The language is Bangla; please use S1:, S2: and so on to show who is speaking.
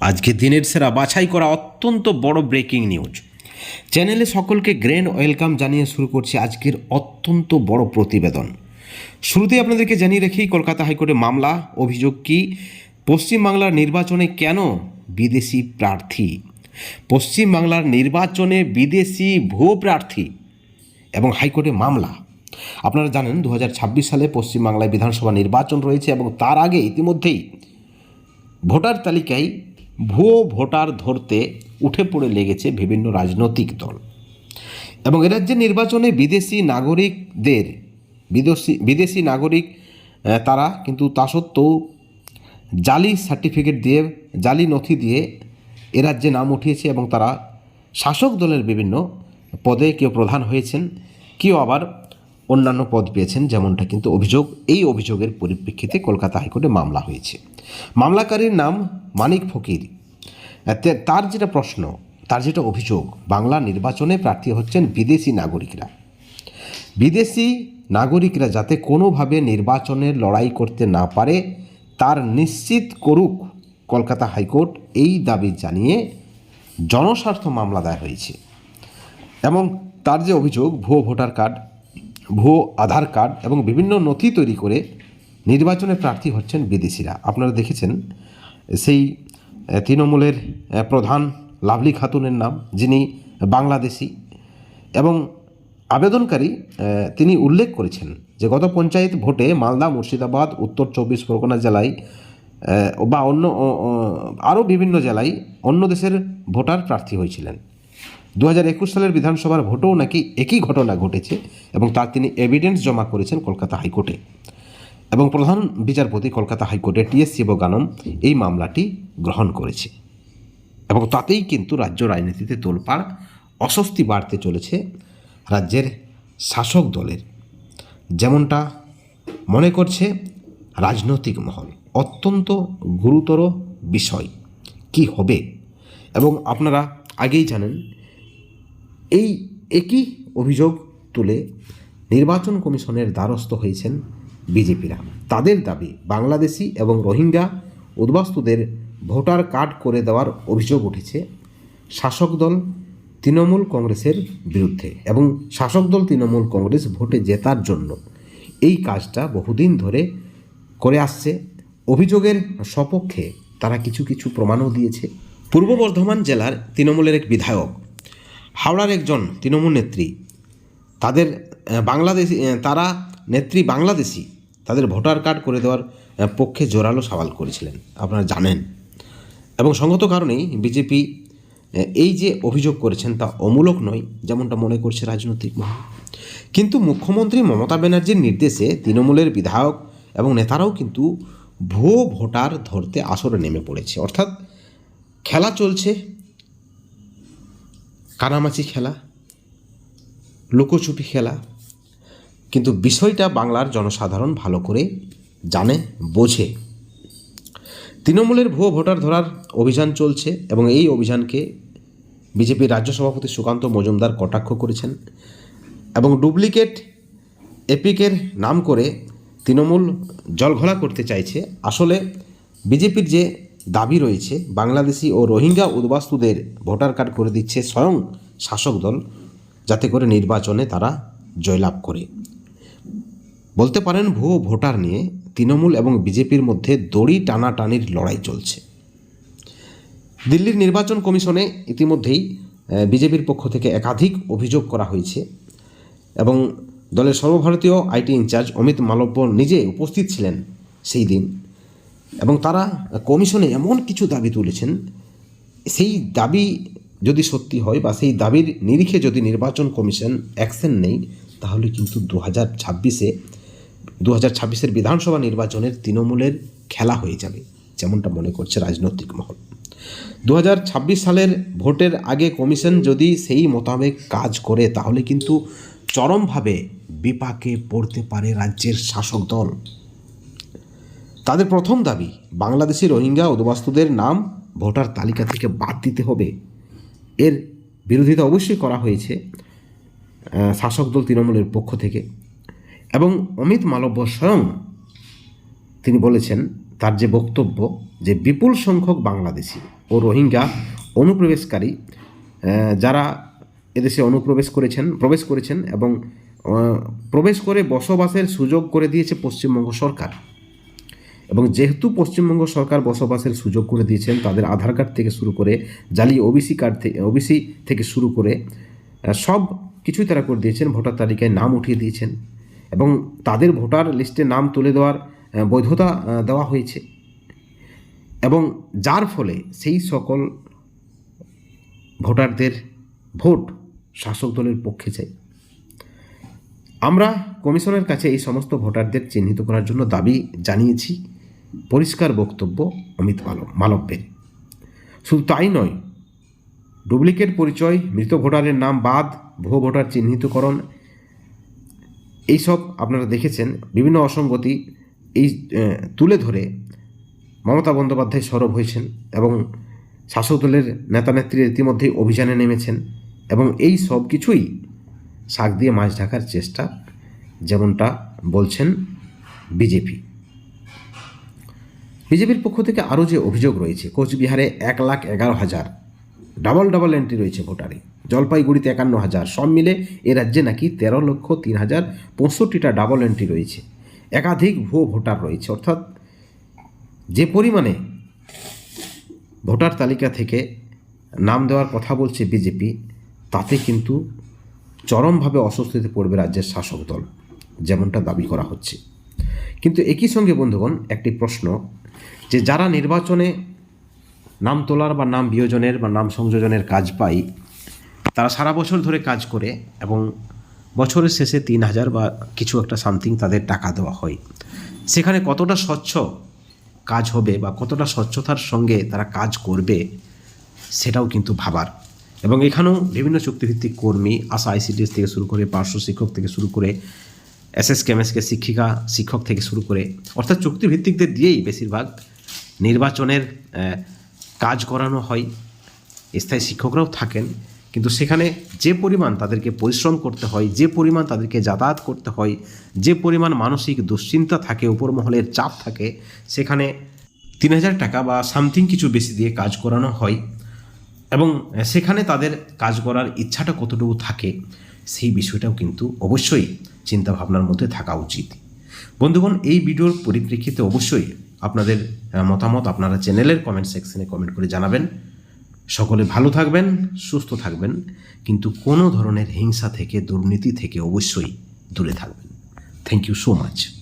S1: আজকে দিনের সেরা বাছাই করা অত্যন্ত বড় ব্রেকিং নিউজ। চ্যানেলে সকলকে গ্র্যান্ড ওয়েলকাম জানিয়ে শুরু করছি আজকের অত্যন্ত বড় প্রতিবেদন। শুরুতে আপনাদেরকে জানিয়ে রেখি, কলকাতা হাইকোর্টে মামলা, অভিযোগ কি? পশ্চিমবাংলার নির্বাচনে কেন বিদেশি প্রার্থী? পশ্চিমবাংলার নির্বাচনে বিদেশি ভুয়ো প্রার্থী এবং হাইকোর্টে মামলা। আপনারা জানেন দু হাজার ছাব্বিশ সালে পশ্চিমবাংলায় বিধানসভা নির্বাচন রয়েছে এবং তার আগে ইতিমধ্যেই ভোটার তালিকায় ভুয়ো ভোটার ধরতে উঠে পড়ে লেগেছে বিভিন্ন রাজনৈতিক দল। এবং এ রাজ্যের নির্বাচনে বিদেশি নাগরিকদের, বিদেশি বিদেশি নাগরিক তারা কিন্তু তা সত্ত্বেও জালি সার্টিফিকেট দিয়ে, জালি নথি দিয়ে এ রাজ্যে নাম উঠিয়েছে এবং তারা শাসক দলের বিভিন্ন পদে কেউ প্রধান হয়েছেন, কেউ আবার অন্যান্য পদ পেয়েছেন যেমনটা কিন্তু অভিযোগ। এই অভিযোগের পরিপ্রেক্ষিতে কলকাতা হাইকোর্টে মামলা হয়েছে। মামলাকারীর নাম মানিক ফকির। তার যেটা প্রশ্ন, তার যেটা অভিযোগ, বাংলা নির্বাচনে প্রার্থী হচ্ছেন বিদেশি নাগরিকরা। বিদেশি নাগরিকরা যাতে কোনোভাবে নির্বাচনের লড়াই করতে না পারে, তার নিশ্চিত করুক কলকাতা হাইকোর্ট এই দাবি জানিয়ে জনস্বার্থ মামলা দায়ের হয়েছে। এবং তার যে অভিযোগ, ভুয়ো ভোটার কার্ড, ভুয়ো আধার কার্ড এবং বিভিন্ন নথি তৈরি করে নির্বাচনে প্রার্থী হচ্ছেন বিদেশিরা। আপনারা দেখেছেন, সেই তৃণমূলের প্রধান লাভলি খাতুনের নাম, যিনি বাংলাদেশি। এবং আবেদনকারী তিনি উল্লেখ করেছেন যে গত পঞ্চায়েত ভোটে মালদা, মুর্শিদাবাদ, উত্তর চব্বিশ পরগনা জেলায় বা অন্য আরও বিভিন্ন জেলায় অন্য দেশের ভোটার প্রার্থী হয়েছিলেন। দু হাজার একুশ সালের বিধানসভার ভোটেও নাকি একই ঘটনা ঘটেছে এবং তার তিনি এভিডেন্স জমা করেছেন কলকাতা হাইকোর্টে। এবং প্রধান বিচারপতি কলকাতা হাইকোর্টে টিএস শিবগানম এই মামলাটি গ্রহণ করেছে। এবং তাতেই কিন্তু রাজ্য রাজনীতিতে তোলপাড় অস্বস্তি বাড়তে চলেছে রাজ্যের শাসক দলের। যেমনটা মনে করছে রাজনৈতিক মহল। অত্যন্ত গুরুতর বিষয় কি হবে? এবং আপনারা আগেই জানেন, এই একই অভিযোগ তুলে নির্বাচন কমিশনের দ্বারস্থ হয়েছেন বিজেপিরা। তাদের দাবি, বাংলাদেশি এবং রোহিঙ্গা উদ্বাস্তুদের ভোটার কার্ড করে দেওয়ার অভিযোগ উঠেছে শাসক দল তৃণমূল কংগ্রেসের বিরুদ্ধে এবং শাসক দল তৃণমূল কংগ্রেস ভোটে জেতার জন্য এই কাজটা বহুদিন ধরে করে আসছে। অভিযোগের সপক্ষে তারা কিছু কিছু প্রমাণও দিয়েছে। পূর্ব বর্ধমান জেলার তৃণমূলের এক বিধায়ক, হাওড়ার একজন তৃণমূল নেত্রী, তাদের বাংলাদেশি তারা নেত্রী বাংলাদেশি তাদের ভোটার কার্ড করে দেওয়ার পক্ষে জোরালো সওয়াল করেছিলেন। আপনারা জানেন। এবং সঙ্গত কারণেই বিজেপি এই যে অভিযোগ করেছেন তা অমূলক নয়, যেমনটা মনে করছে রাজনৈতিক মহল। কিন্তু মুখ্যমন্ত্রী মমতা ব্যানার্জির নির্দেশে তৃণমূলের বিধায়ক এবং নেতারাও কিন্তু ভুয়ো ভোটার ধরতে আসরে নেমে পড়েছে। অর্থাৎ খেলা চলছে, কানামাছি খেলা, লুকোচুপি খেলা কিন্তু বিষয়টা বাংলার জনসাধারণ ভালো করে জানে, বোঝে। তৃণমূলের ভুয়ো ভোটার ধরার অভিযান চলছে এবং এই অভিযানকে বিজেপির রাজ্য সভাপতি সুকান্ত মজুমদার কটাক্ষ করেছেন এবং ডুপ্লিকেট এপিকের নাম করে তৃণমূল জলঘোলা করতে চাইছে। আসলে বিজেপির যে দাবি রয়েছে, বাংলাদেশি ও রোহিঙ্গা উদ্বাস্তুদের ভোটার কার্ড করে দিচ্ছে স্বয়ং শাসক দল, যাতে করে নির্বাচনে তারা জয়লাভ করে। বলতে পারেন ভুয়ো ভোটার নিয়ে তৃণমূল এবং বিজেপির মধ্যে দড়ি টানাটানির লড়াই চলছে। দিল্লির নির্বাচন কমিশনে ইতিমধ্যেই বিজেপির পক্ষ থেকে একাধিক অভিযোগ করা হয়েছে এবং দলের সর্বভারতীয় আইটি ইনচার্জ অমিত মালব্য নিজে উপস্থিত ছিলেন সেই দিন এবং তারা কমিশনে এমন কিছু দাবি তুলেছেন, সেই দাবি যদি সত্যি হয় বা সেই দাবির নিরিখে যদি নির্বাচন কমিশন অ্যাকশন নেই তাহলে কিন্তু দু হাজার ছাব্বিশে দু হাজার ছাব্বিশের বিধানসভা নির্বাচনের তৃণমূলের খেলা হয়ে যাবে, যেমনটা মনে করছে রাজনৈতিক মহল। দু হাজার ছাব্বিশ সালের ভোটের আগে কমিশন যদি সেই মোতাবেক কাজ করে, তাহলে কিন্তু চরমভাবে বিপাকে পড়তে পারে রাজ্যের শাসক দল। তাদের প্রথম দাবি, বাংলাদেশি রোহিঙ্গা উদ্বাস্তুদের নাম ভোটার তালিকা থেকে বাদ দিতে হবে। এর বিরোধিতা অবশ্যই করা হয়েছে শাসক দল তৃণমূলের পক্ষ থেকে। এবং অমিত মালব্য স্বয়ং তিনি বলেছেন, তার যে বক্তব্য যে বিপুল সংখ্যক বাংলাদেশি ও রোহিঙ্গা অনুপ্রবেশকারী যারা এদেশে অনুপ্রবেশ করেছেন, প্রবেশ করেছেন এবং প্রবেশ করে বসবাসের সুযোগ করে দিয়েছে পশ্চিমবঙ্গ সরকার এবং যেহেতু পশ্চিমবঙ্গ সরকার বসবাসের সুযোগ করে দিয়েছেন, তাদের আধার কার্ড থেকে শুরু করে জালি ওবিসি কার্ড থেকে ওবিসি থেকে শুরু করে সব কিছুই তারা করে দিয়েছেন, ভোটার তালিকায় নাম উঠিয়ে দিয়েছেন। এবং তাদের ভোটার লিস্টে নাম তুলে দেওয়ার বৈধতা দেওয়া হয়েছে। এবং যার ফলে সেই সকল ভোটারদের ভোট শাসক দলের পক্ষে চাই। আমরা কমিশনের কাছে এই সমস্ত ভোটারদের চিহ্নিত করার জন্য দাবি জানিয়েছি। পরিষ্কার বক্তব্য অমিত মালব মালব্যের। শুধু তাই নয়, ডুপ্লিকেট পরিচয়, মৃত ভোটারের নাম বাদ, ভুয়ো ভোটার চিহ্নিতকরণ এইসব আপনারা দেখেছেন, বিভিন্ন অসঙ্গতি এই তুলে ধরে মমতা বন্দ্যোপাধ্যায় সরব হয়েছেন এবং শাসক দলের নেতানেত্রী ইতিমধ্যেই অভিযানে নেমেছেন এবং এই সব কিছুই শাক দিয়ে মাছ ঢাকার চেষ্টা যেমনটা বলছেন বিজেপি। বিজেপির পক্ষ থেকে আরও যে অভিযোগ রয়েছে, কোচবিহারে এক লাখ এগারো হাজার ডাবল ডাবল এন্ট্রি রয়েছে ভোটারে। জলপাইগুড়িতে একান্ন হাজার, সব মিলে এ রাজ্যে নাকি তেরো লক্ষ তিন হাজার পঁয়ষট্টিটা ডাবল এন্ট্রি রয়েছে। একাধিক ভুয়ো ভোটার রয়েছে। অর্থাৎ যে পরিমাণে ভোটার তালিকা থেকে নাম দেওয়ার কথা বলছে বিজেপি, তাতে কিন্তু চরমভাবে অস্বস্তিতে পড়বে রাজ্যের শাসক দল, যেমনটা দাবি করা হচ্ছে। কিন্তু একই সঙ্গে বন্ধুগণ, একটি প্রশ্ন যে যারা নির্বাচনে নাম তোলার বা নাম বিয়োজনের বা নাম সংযোজনের কাজ পাই। তারা সারা বছর ধরে কাজ করে এবং বছরের শেষে তিন হাজার বা কিছু একটা সামথিং তাদের টাকা দেওয়া হয়। সেখানে কতটা স্বচ্ছ কাজ হবে বা কতটা স্বচ্ছতার সঙ্গে তারা কাজ করবে সেটাও কিন্তু ভাবার। এবং এখানেও বিভিন্ন চুক্তিভিত্তিক কর্মী, আশা আইসিডিএস থেকে শুরু করে, পার্শ্ব শিক্ষক থেকে শুরু করে এস এস কেমএসকে শিক্ষিকা, শিক্ষক থেকে শুরু করে, অর্থাৎ চুক্তিভিত্তিকদের দিয়েই বেশিরভাগ নির্বাচনের কাজ করানো হয়। স্থায়ী শিক্ষকরাও থাকেন, কিন্তু সেখানে যে পরিমাণ তাদেরকে পরিশ্রম করতে হয়, যে পরিমাণ তাদেরকে যাতায়াত করতে হয়, যে পরিমাণ মানসিক দুশ্চিন্তা থাকে উপর মহলের চাপ থাকে, সেখানে তিন হাজার টাকা বা সামথিং কিছু বেশি দিয়ে কাজ করানো হয় এবং সেখানে তাদের কাজ করার ইচ্ছাটা কতটুকু থাকে, সেই বিষয়টাও কিন্তু অবশ্যই চিন্তা ভাবনার মধ্যে থাকা উচিত। বন্ধুগণ, এই ভিডিওর পরিপ্রেক্ষিতে অবশ্যই আপনাদের মতামত আপনারা চ্যানেলের কমেন্ট সেকশনে কমেন্ট করে জানাবেন। সকলে ভালো থাকবেন, সুস্থ থাকবেন, কিন্তু কোনো ধরনের হিংসা থেকে, দুর্নীতি থেকে অবশ্যই দূরে থাকবেন। Thank you so much